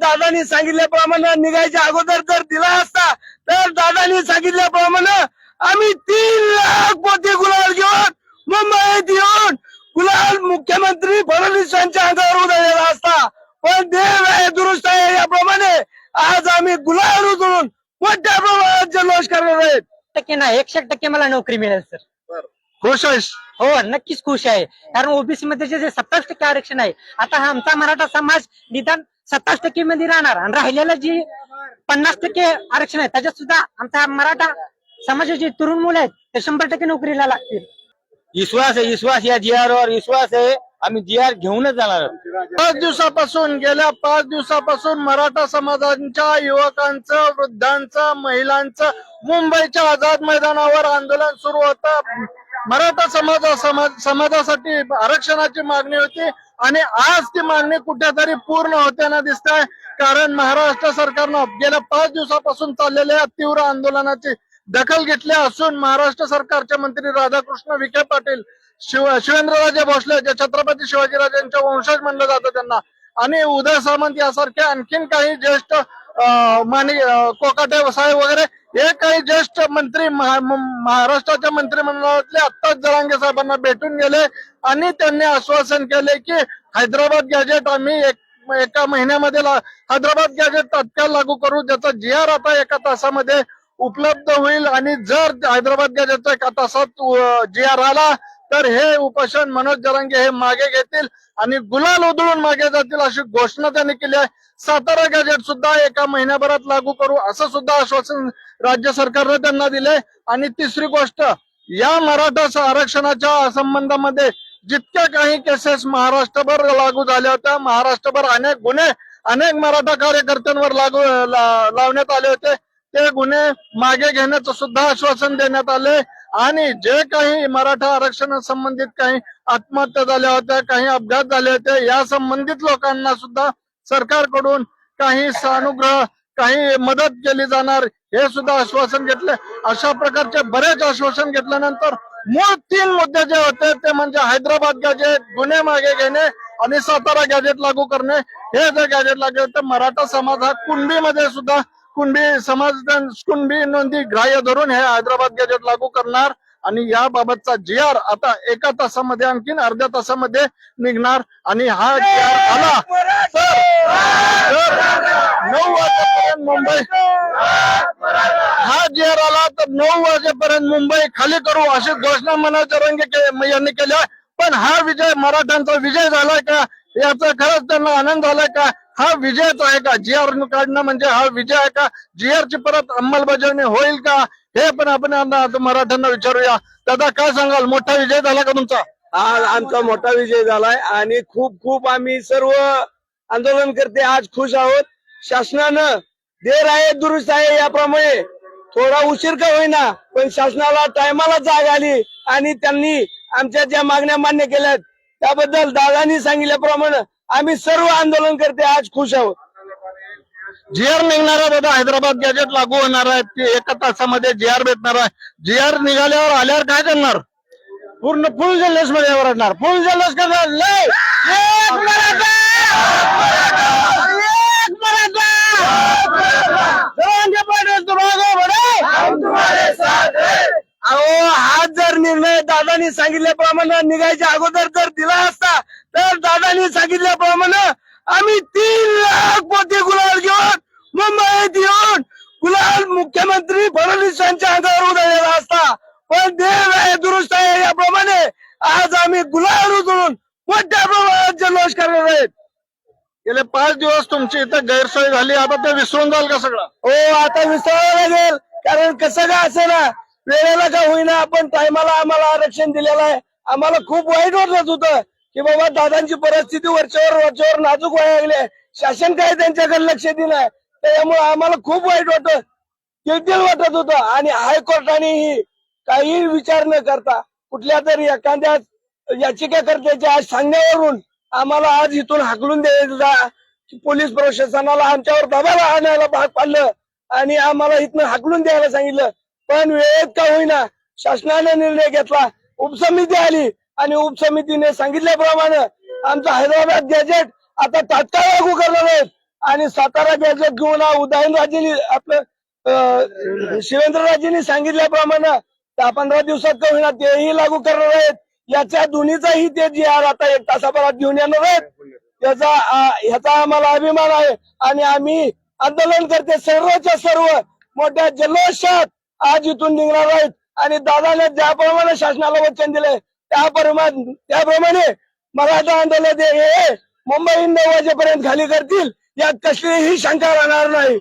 दादानी सांगितल्याप्रमाणे निघायच्या अगोदर जर दिला असता तर दादानी सांगितल्याप्रमाणे आम्ही तीन लाख पोते गुलाल घेऊन मुंबईत येऊन गुलाल मुख्यमंत्री फडणवीस यांच्या अंगावर उधळलेला असता. पण देव आहे दुरुस्त आहे याप्रमाणे आज आम्ही गुलाल उधळून मोठ्या प्रमाणात जल्लोष करणार आहेत टक्के नाही एकशे टक्के मला नोकरी मिळेल सर. खुश आहेस? हो नक्कीच खुश आहे. कारण ओबीसी मध्ये जे सत्तावीस टक्के आरक्षण आहे आता हा आमचा मराठा समाज निदान सत्तावीस टक्के मध्ये राहणार. आणि राहिलेलं जी पन्नास टक्के आरक्षण आहे त्याच्यात सुद्धा आमचा मराठा समाजाची तरुण मुलं आहेत ते शंभर टक्के नोकरीला लागतील. विश्वास आहे विश्वास या जी आर वर विश्वास आहे. आम्ही जी आर घेऊनच जाणार आहोत. पाच दिवसापासून गेल्या पाच दिवसापासून मराठा समाजाच्या युवकांचं वृद्धांचं महिलांचं मुंबईच्या आझाद मैदानावर आंदोलन सुरू होतं. मराठा समाजा समाज समाजासाठी आरक्षणाची मागणी होती आणि आज ती मागणी कुठेतरी पूर्ण होताना दिसत आहे कारण महाराष्ट्र सरकारनं गेल्या पाच दिवसापासून चाललेल्या तीव्र आंदोलनाची दखल घेतली असून महाराष्ट्र सरकारचे मंत्री राधाकृष्ण विखे पाटील शिव शिवेंद्रराजे भोसले जे छत्रपती शिवाजीराजांच्या वंशज म्हणलं जातं त्यांना आणि उदय सामंत यासारखे आणखीन काही ज्येष्ठ माने अं, कोकाटे साहेब वगैरे हे काही ज्येष्ठ मंत्री महाराष्ट्राच्या मंत्रिमंडळातले आत्ताच जरांगे साहेबांना भेटून गेले आणि त्यांनी आश्वासन केले की हैदराबाद गॅजेट आम्ही एक एका महिन्यामध्ये ला- हैदराबाद गॅजेट तात्काळ लागू करू ज्याचा जी आर आता एका तासामध्ये उपलब्ध होईल आणि जर हैदराबाद गॅजेटचा एका तासात जी आर आला तर हे उपोषण मनोज जरांगे हे मागे घेतील आणि गुलाल उधळून मागे जातील अशी घोषणा त्यांनी केली आहे. सातारा गॅजेट सुद्धा एका महिन्याभरात लागू करू असं सुद्धा आश्वासन राज्य सरकारने त्यांना दिले. आणि तिसरी गोष्ट या मराठा आरक्षणाच्या संबंधामध्ये जितक्या काही केसेस महाराष्ट्रभर लागू झाल्या होत्या महाराष्ट्रभर अनेक गुन्हे अनेक मराठा कार्यकर्त्यांवर लागू लावण्यात आले होते. ते गुन्हे मागे घेण्याचं सुद्धा आश्वासन देण्यात आले. आणि जे काही मराठा आरक्षणा संबंधित काही आत्महत्या झाल्या होत्या काही अपघात झाले होते या संबंधित लोकांना सुद्धा सरकारकडून काही सानुग्रह काही मदत केली जाणार हे सुद्धा आश्वासन घेतले. अशा प्रकारचे बरेच आश्वासन घेतल्यानंतर मूळ तीन मुद्दे जे होते ते म्हणजे हैदराबाद गॅजेट गुन्हे मागे घेणे आणि सातारा गॅजेट लागू करणे. हे जे गॅजेट लागले होते मराठा समाज हा कुंडीमध्ये सुद्धा कुणबी समाज कुणबी नोंदी ग्राह्य धरून हे हैदराबाद गॅजेट लागू करणार आणि याबाबतचा जी आर आता एका तासामध्ये आणखीन अर्ध्या तासामध्ये निघणार आणि हा जी आर आला. तर नऊ वाजेपर्यंत मुंबई हा जी आर आला तर नऊ वाजेपर्यंत मुंबई खाली करू अशी घोषणा मनोज रंगे के- यांनी केली आहे. पण हा विजय मराठ्यांचा विजय झालाय का? याचा खरंच त्यांना आनंद झालाय का? हा विजयच आहे का? जी आर काढणं म्हणजे हा विजय आहे का? जी आर ची परत अंमलबजावणी होईल का? हे पण आपण मराठ्यांना विचारूया. दादा काय सांगाल? मोठा विजय झाला का तुमचा? आज आमचा मोठा विजय झालाय आणि खूप खूप आम्ही सर्व आंदोलन करते. आज खुश आहोत. शासनानं देर आहे दुरुस्त आहे याप्रमाणे. थोडा उशीर का होईना पण शासनाला टायमाला जाग आली आणि त्यांनी आमच्या ज्या मागण्या मान्य केल्यात त्याबद्दल दादांनी सांगितल्याप्रमाणे आम्ही सर्व आंदोलन करते आज खुश आहोत. जी आर निघणार आहे दादा हैदराबाद गॅजेट लागू होणार आहे ते एका तासामध्ये जी आर भेटणार आहे. जी आर निघाल्यावर आल्यावर काय करणार? पूर्ण फुल जल्लोषमध्ये ओरडणार. फुल जल्लोष करणार. लय! अहो हा जर निर्णय दादानी सांगितल्याप्रमाणे निघायच्या अगोदर जर दिला असता तर दादानी सांगितल्याप्रमाणे आम्ही तीन लाख पोते गुलाल घेऊन मुंबईत येऊन गुलाल मुख्यमंत्री फडणवीस यांच्या अंगावर उधळलेला असता. पण देव आहे दुरुस्त आहे याप्रमाणे आज आम्ही गुलाल उधळून मोठ्या प्रमाणात जल्लोष करणार आहेत. गेले पाच दिवस तुमची इथं गैरसोय झाली आता ते विसरून जाल का सगळं? हो आता विसरावं लागेल. कारण कसं का असे ना वेळेला का होईना आपण टायमाला आम्हाला आरक्षण दिलेलं आहे. आम्हाला खूप वाईट वाटत होतं. की बाबा दादांची परिस्थिती वरच्यावर वरच्यावर नाजूक व्हायला लागली. शासन काय त्यांच्याकडे लक्ष दिलं त्यामुळे आम्हाला खूप वाईट वाटत. किलबिल वाटत होतं. आणि हायकोर्टानेही काही विचार न करता कुठल्या तरी एखाद्या याचिकाकर्त्याच्या आज सांगण्यावरून आम्हाला आज इथून हाकलून द्यायचा पोलीस प्रशासनाला आमच्यावर दबाव आणायला भाग पाडलं आणि आम्हाला इथनं हाकलून द्यायला सांगितलं. पण वेळेत का होईना शासनाने निर्णय घेतला. उपसमिती आली. आणि उपसमितीने सांगितल्याप्रमाणे आमचं हैदराबाद गॅजेट आता तात्काळ लागू करणार आहेत आणि सातारा गॅजेट घेऊन उदयनराजेंनी आपलं शिवेंद्रराजेंनी सांगितल्याप्रमाणे त्या पंधरा दिवसात का होईना तेही लागू करणार आहेत. याच्या दोन्हीचाही ते जी आर आता एक तासाभरात घेऊन येणार आहेत. याचा ह्याचा आम्हाला अभिमान आहे. आणि आम्ही आंदोलन करते सर्वच्या सर्व. मोठ्या जल्लोषात आज इथून निघणार आहेत. आणि दादाने ज्याप्रमाणे शासनाला वचन दिले त्याप्रमाणे त्याप्रमाणे मराठा आंदोलन हे मुंबई नऊ वाजेपर्यंत खाली करतील यात कसलीही शंका राहणार नाही.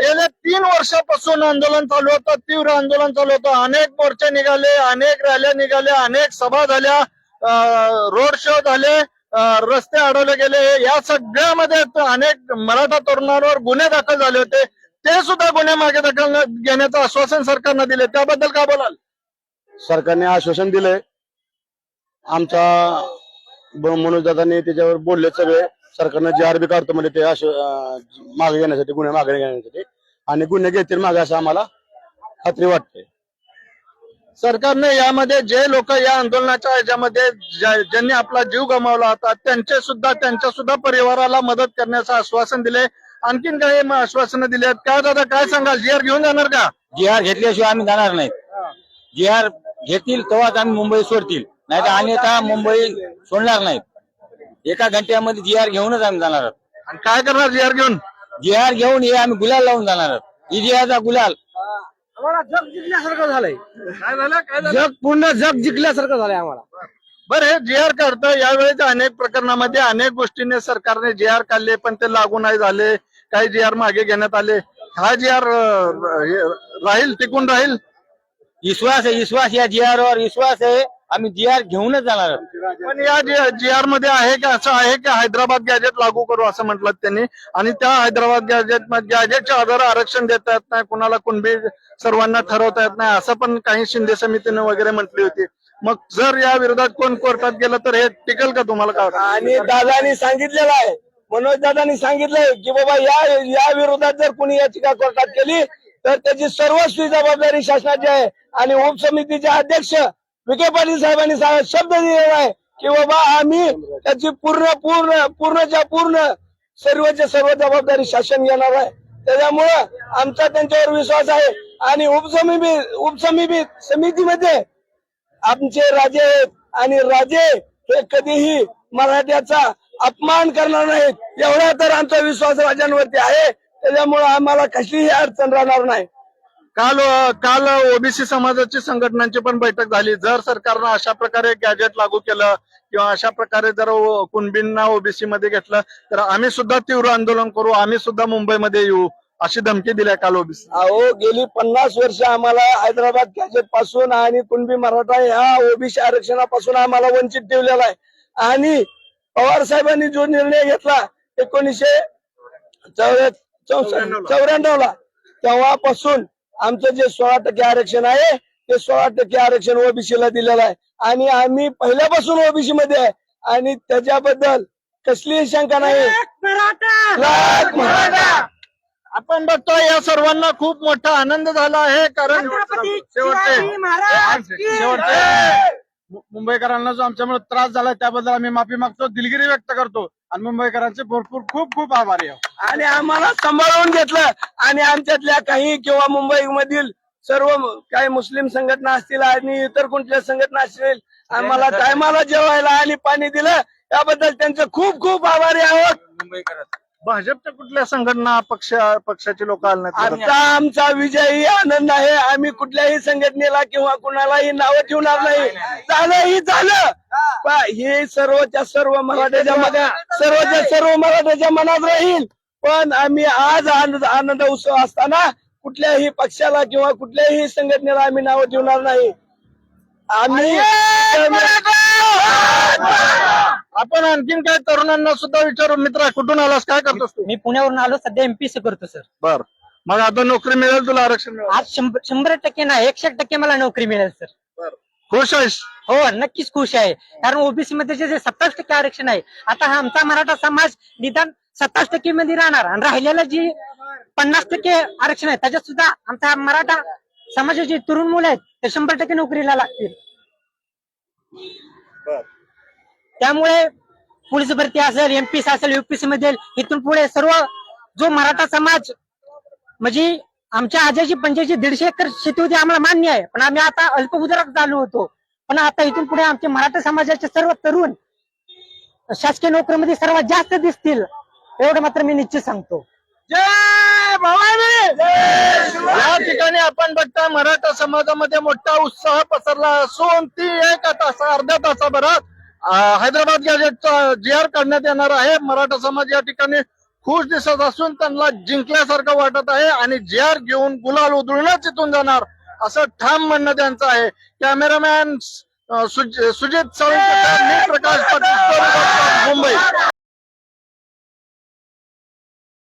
गेल्या तीन वर्षापासून आंदोलन चालू होतं तीव्र आंदोलन चालू होतं. अनेक मोर्चे निघाले अनेक रॅल्या निघाल्या अनेक सभा झाल्या. रोड शो झाले रस्ते अडवले गेले. या सगळ्यामध्ये अनेक मराठा तरुणांवर गुन्हे दाखल झाले होते. ते सुद्धा गुन्हे मागे दाखल घेण्याचं आश्वासन सरकारनं दिले त्याबद्दल काय बोलाल? सरकारने आश्वासन दिलंय. आमचा मनोज दादांनी त्याच्यावर बोलले सगळे. सरकारनं जे आर बी काढतो म्हणजे ते मागे घेण्यासाठी गुन्हे मागे घेण्यासाठी. आणि गुन्हे घेतील मागे असं आम्हाला खात्री वाटते. सरकारने यामध्ये जे लोक या आंदोलनाच्या ह्याच्यामध्ये ज्या- ज्यांनी आपला जीव गमावला होता त्यांचे सुद्धा त्यांच्या सुद्धा परिवाराला मदत करण्याचं आश्वासन दिले आणखीन काही म- आश्वासनं दिली आहेत काय दादा काय सांगाल? जी आर घेऊन जाणार का? जी आर घेतल्याशिवाय आम्ही जाणार नाहीत. जी आर घेतील तेव्हाच आम्ही मुंबई सोडतील. नाही तर अन्यथा मुंबई सोडणार नाहीत. एका घंट्यामध्ये जी आर घेऊनच आम्ही जाणार आहोत. आणि काय करणार जी आर घेऊन? जी आर घेऊन हे आम्ही गुलाल लावून जाणार आहोत. इजियाचा गुलाल. आम्हाला जग जिंकल्यासारखं झालंय. काय झालं? काय झालं? जग पूर्ण जग जिंकल्यासारखं झालंय आम्हाला. बरं हे जी आर काढतं यावेळेच्या अनेक प्रकरणामध्ये अनेक गोष्टींनी सरकारने जी आर काढले पण ते लागू नाही झाले काही जी आर मागे घेण्यात आले. हा जी आर राहील टिकून राहील? विश्वास आहे विश्वास या जी आर वर विश्वास आहे. आम्ही जी आर घेऊनच जाणार पण या जी आरमध्ये आहे की असं आहे की हैदराबाद गॅजेट लागू करू असं म्हटलं त्यांनी? आणि त्या हैदराबाद गॅजेट गॅजेटच्या आधारे आरक्षण देता येत नाही कुणाला कुणबी सर्वांना ठरवता येत नाही असं पण काही शिंदे समितीने वगैरे म्हटली होती. मग जर या विरोधात कोण कोर्टात गेलं तर हे टिकेल का तुम्हाला का आणि दादानी सांगितलेलं आहे मनोज दादानी सांगितलंय की बाबा या या विरोधात जर कोणी याचिका कोर्टात केली तर त्याची सर्वस्वी जबाबदारी शासनाची आहे. आणि उपसमितीचे अध्यक्ष विखे पाटील साहेबांनी सा- शब्द दिलेला आहे की बाबा आम्ही त्याची पूर्ण पूर्ण पूर्णच्या पूर्ण सर्वच्या सर्व जबाबदारी शासन घेणार आहे. त्याच्यामुळं आमचा त्यांच्यावर विश्वास आहे. आणि उपसमिती उपसमिती समितीमध्ये आमचे राजे आहेत आणि राजे हे कधीही मराठ्याचा अपमान करणार नाहीत. एवढा तर आमचा विश्वास राजांवरती आहे. त्याच्यामुळे आम्हाला कसलीही अडचण राहणार नाही. काल काल ओबीसी समाजाची संघटनांची पण बैठक झाली. जर सरकारनं अशा प्रकारे गॅजेट लागू केलं किंवा अशा प्रकारे जर कुणबींना ओबीसी मध्ये घेतलं तर आम्ही सुद्धा तीव्र आंदोलन करू. आम्ही सुद्धा मुंबईमध्ये येऊ. अशी धमकी दिली काल ओबीसी अहो गेली पन्नास वर्ष आम्हाला हैदराबाद गॅजेटपासून आणि कुणबी मराठा ह्या ओबीसी आरक्षणापासून आम्हाला वंचित ठेवलेला आहे. आणि पवार साहेबांनी जो निर्णय घेतला एकोणीसशे चौऱ्याण्णव ला तेव्हापासून आमचं जे सोळा टक्के आरक्षण आहे ते सोळा टक्के आरक्षण ओबीसी ला दिलेलं आहे. आणि आम्ही पहिल्यापासून ओबीसी मध्ये आहे. आणि त्याच्याबद्दल कसलीही शंका नाही. आपण बघतोय या सर्वांना खूप मोठा आनंद झाला आहे कारण शेवटचे शेवटचे मु- मुंबईकरांना जो आमच्यामुळे त्रास झाला त्याबद्दल आम्ही माफी मागतो दिलगिरी व्यक्त करतो. आणि मुंबईकरांचे भरपूर खूप खूप आभारी आहोत. आणि आम्हाला सांभाळून घेतलं. आणि आमच्यातल्या काही किंवा मुंबई मधील सर्व म- काही मुस्लिम संघटना असतील आणि इतर कोणत्या संघटना असतील आम्हाला टायमाला जेवायला आणि पाणी दिलं. त्याबद्दल त्यांचे खूप खूप आभारी आहोत. भाजपच्या कुठल्या संघटना पक्ष पक्षाचे लोक आले नाहीत आता आमचा विजयी आनंद आहे. आम्ही कुठल्याही संघटनेला किंवा कुणालाही नावं ठेवणार नाही. झालंही झालं पण हे. सर्वच्या सर्व मराठ्याच्या मनात सर्वच्या सर्व मराठ्याच्या मनात राहील. पण आम्ही आज आनंद आनंद उत्सव असताना कुठल्याही पक्षाला किंवा कुठल्याही संघटनेला आम्ही नावं ठेवणार नाही. आम्ही आणखीन काय तरुणांना सुद्धा विचारू? मित्रा कुठून आलास? काय करतोस तू? मी पुण्यावरून आलो सध्या एमपीसी करतो सर बर. मग आता नोकरी मिळेल तुला आरक्षण मिळेल? आज शंभर शंभर टक्के नाही एकशे टक्के मला नोकरी मिळेल सर खुश आहेस? हो नक्कीच खुश आहे. कारण ओबीसी मध्ये जे- जे सत्तावीस टक्के आरक्षण आहे आता हा आमचा मराठा समाज निदान सत्तावीस टक्के मध्ये राहणार. आणि राहिलेलं जी पन्नास टक्के आरक्षण आहे त्याच्यात सुद्धा आमचा मराठा समाजाचे तरुण मुलं आहेत ते शंभर टक्के नोकरीला लागतील. त्यामुळे पोलीस भरती असेल एमपीसी असेल युपीसी मध्ये इथून पुढे सर्व जो मराठा समाज म्हणजे आमच्या आजाची पंचायची दीडशे एकर शेती होती आम्हाला मान्य आहे. पण आम्ही आता अल्पभूधारक झालो होतो. पण आता इथून पुढे आमचे मराठा समाजाचे सर्व तरुण शासकीय नोकरीमध्ये सर्वात जास्त दिसतील एवढं मात्र मी निश्चित सांगतो. या ठिकाणी आपण बघता मराठा समाजामध्ये मोठा उत्साह पसरला असून ती एक तासा अर्ध्या तासाभरात हैदराबाद गॅजेटचा जे आर काढण्यात येणार आहे. मराठा समाज या ठिकाणी खुश दिसत असून त्यांना जिंकल्यासारखं वाटत आहे आणि जे आर घेऊन गुलाल उधळूनच इथून जाणार असं ठाम म्हणणं त्यांचं आहे. कॅमेरामॅन सुजित सावंत प्रकाश पाटील मुंबई.